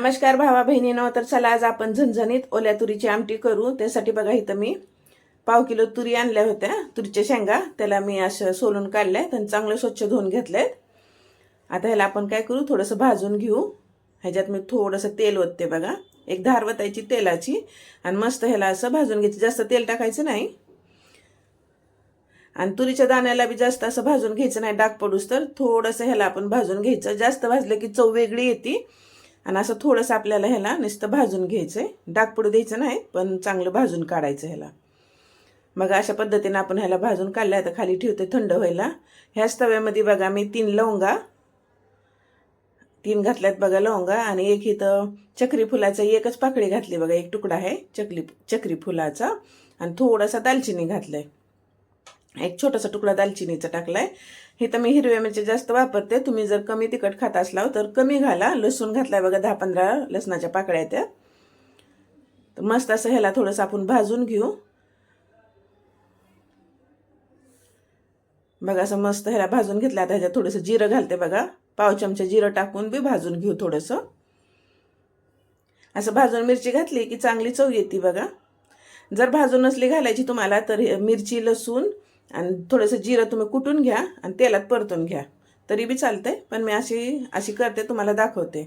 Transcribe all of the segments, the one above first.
नमस्कार भावा बहिणीनो तर चला आज आपण झणझणीत ओल्या तुरीची आमटी करू. त्यासाठी बघा इथं मी पाव किलो तुरी आणल्या होत्या. तुरीच्या शेंगा त्याला मी असं सोलून काढल्या आणि चांगलं स्वच्छ धुवून घेतलेत आता ह्याला आपण काय करू थोडंसं भाजून घेऊ. ह्याच्यात मी थोडंसं तेल ओतते बघा. एक धार वतायची तेलाची आणि मस्त ह्याला असं भाजून घ्यायचं. जास्त तेल टाकायचं नाही. आणि तुरीच्या दाण्याला बी जास्त असं भाजून घ्यायचं नाही. डाग पडूस तर थोडंसं ह्याला आपण भाजून घ्यायचं. जास्त भाजलं की चव वेगळी येते. आणि असं थोडंसं आपल्याला ह्याला नुसतं भाजून घ्यायचं आहे डाग पडू द्यायचं नाही पण चांगलं भाजून काढायचं ह्याला. मग अशा पद्धतीनं आपण ह्याला भाजून काढलं आता खाली ठेवते थंड व्हायला. ह्याच तव्यामध्ये बघा मी तीन लवंगा तीन घातल्यात बघा लवंगा आणि एक इथं चक्री फुलाचा एकच पाकळी घातली बघा एक तुकडा आहे चकली चक्री फुलाचा. आणि थोडासा दालचिनी घातलाय. एक छोटासा तुकडा दालचिनीचा टाकलाय. हे तर मी हिरव्या मिरच्या जास्त वापरते. तुम्ही जर कमी तिखट खात असला तर कमी घाला. लसूण घातलाय बघा दहा पंधरा लसणाच्या पाकळ्या त्या. तर मस्त असं ह्याला थोडंसं आपण भाजून घेऊ. बघा असं मस्त ह्याला भाजून घेतलं. आता ह्याच्यात थोडंसं जिरं घालते बघा. पाव चमचा जिरं टाकून बी भाजून घेऊ थोडंसं. असं भाजून मिरची घातली की चांगली चव येते बघा. जर भाजून नसली घालायची तुम्हाला तर मिरची लसूण आणि थोडंसं जिरं तुम्ही कुटून घ्या आणि तेलात परतून घ्या. तरी बी चालतंय पण मी अशी अशी करते तुम्हाला दाखवते.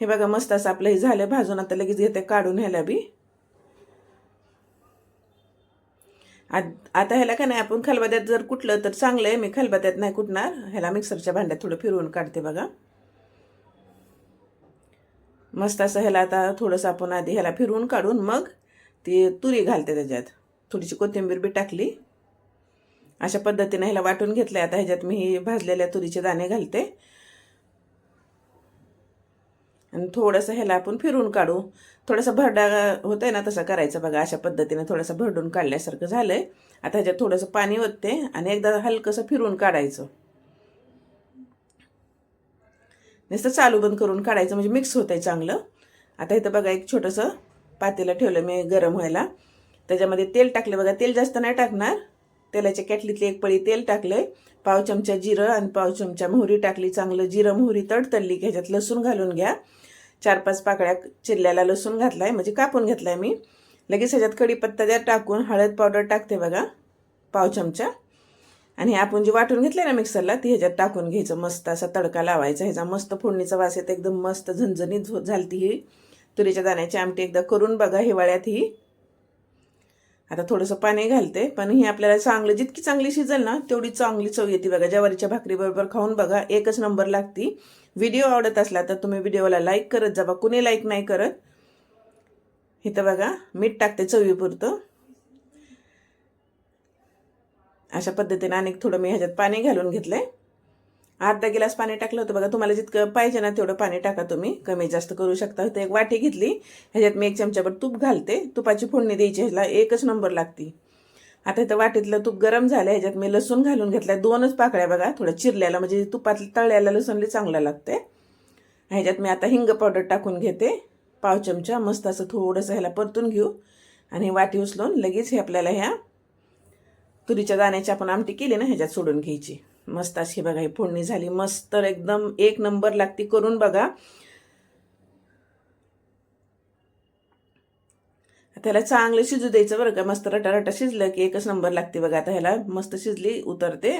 हे बघा मस्त असं आपलं हे झालं भाजून आता लगेच घेते काढून ह्याला बी. आता ह्याला का नाही आपण खलबत्यात जर कुठलं तर चांगलं आहे मी खलबत्यात नाही कुटणार. ह्याला मिक्सरच्या भांड्यात थोडं फिरवून काढते बघा. मस्त असं ह्याला आता थोडंसं आपण आधी ह्याला फिरवून काढून मग ती तुरी घालते त्याच्यात. थोडीशी कोथिंबीर बी टाकली. अशा पद्धतीने ह्याला वाटून घेतलं आता ह्याच्यात मी ही भाजलेल्या तुरीचे दाणे घालते. आणि थोडंसं ह्याला आपण फिरून काढू. थोडंसं भरडा होतं आहे ना तसं करायचं बघा. अशा पद्धतीने थोडंसं भरडून काढल्यासारखं झालं आहे आता ह्याच्यात थोडंसं पाणी ओतते आणि एकदा हलकंसं फिरून काढायचं. नुसतं चालू बंद करून काढायचं. म्हणजे मिक्स होतं आहे चांगलं. आता इथं बघा एक छोटंसं पातेलं ठेवलं मी गरम व्हायला. त्याच्यामध्ये तेल टाकले बघा तेल जास्त नाही टाकणार. तेलाच्या कॅटलीतली एक पळी तेल टाकले पाव चमचा जिरं आणि पाव चमचा मोहरी टाकली. चांगलं जिरं मोहरी तडतडली की ह्याच्यात लसूण घालून घ्या. चार पाच पाकळ्या चिरल्याला लसूण घातलाय म्हणजे कापून घेतलाय मी. लगेच ह्याच्यात कढीपत्ता द्या टाकून हळद पावडर टाकते बघा पाव चमचा. आणि आपण जे वाटून घेतलं ना मिक्सरला ती ह्याच्यात टाकून घ्यायचं. मस्त असा तडका लावायचा. ह्याचा मस्त फोडणीचा वास येतो. एकदम मस्त झणझणीत झालती ही. तुरीच्या दाण्याची आमटी एकदा करून बघा हिवाळ्यात ही आता थोडंसं पाणी घालते पण ही आपल्याला चांगलं जितकी चांगली शिजेल ना तेवढी चांगली चव येते बघा. ज्वारीच्या भाकरीबरोबर खाऊन बघा. एकच नंबर लागती. व्हिडिओ आवडत असला तर तुम्ही व्हिडिओला लाईक करत जावा कुणी लाईक नाही करत. इथं बघा मीठ टाकते चवीपुरतं. अशा पद्धतीने अनेक थोडं मी ह्याच्यात पाणी घालून घेतलंय. अर्धा गिलास पाणी टाकलं होतं बघा. तुम्हाला जितकं पाहिजे ना तेवढं पाणी टाका तुम्ही. कमी जास्त करू शकता. तर एक वाटी घेतली. ह्याच्यात मी एक चमच्याभर तूप घालते. तुपाची फोडणी द्यायची ह्याला एकच नंबर लागती. आता इथं वाटीतलं तूप गरम झालं ह्याच्यात मी लसूण घालून घेतलं दोनच पाकळ्या बघा. थोडं चिरल्याला म्हणजे तुपात तळल्याला लसूणले चांगलं लागते ह्याच्यात मी आता हिंग पावडर टाकून घेते. पाव चमचा. मस्त असं थोडंसं ह्याला परतून घेऊ. आणि वाटी उचलून लगेच हे आपल्याला ह्या तुरीच्या दाण्याची आपण आमटी केली ना ह्याच्यात सोडून घ्यायची. मस्त अशी बघा ही फोडणी झाली. मस्त एकदम एक नंबर लागती. करून बघा. त्याला चांगलं शिजू द्यायचं बरं का. मस्त रटा रटा शिजलं की एकच नंबर लागते बघा. आता ह्याला मस्त शिजली उतरते.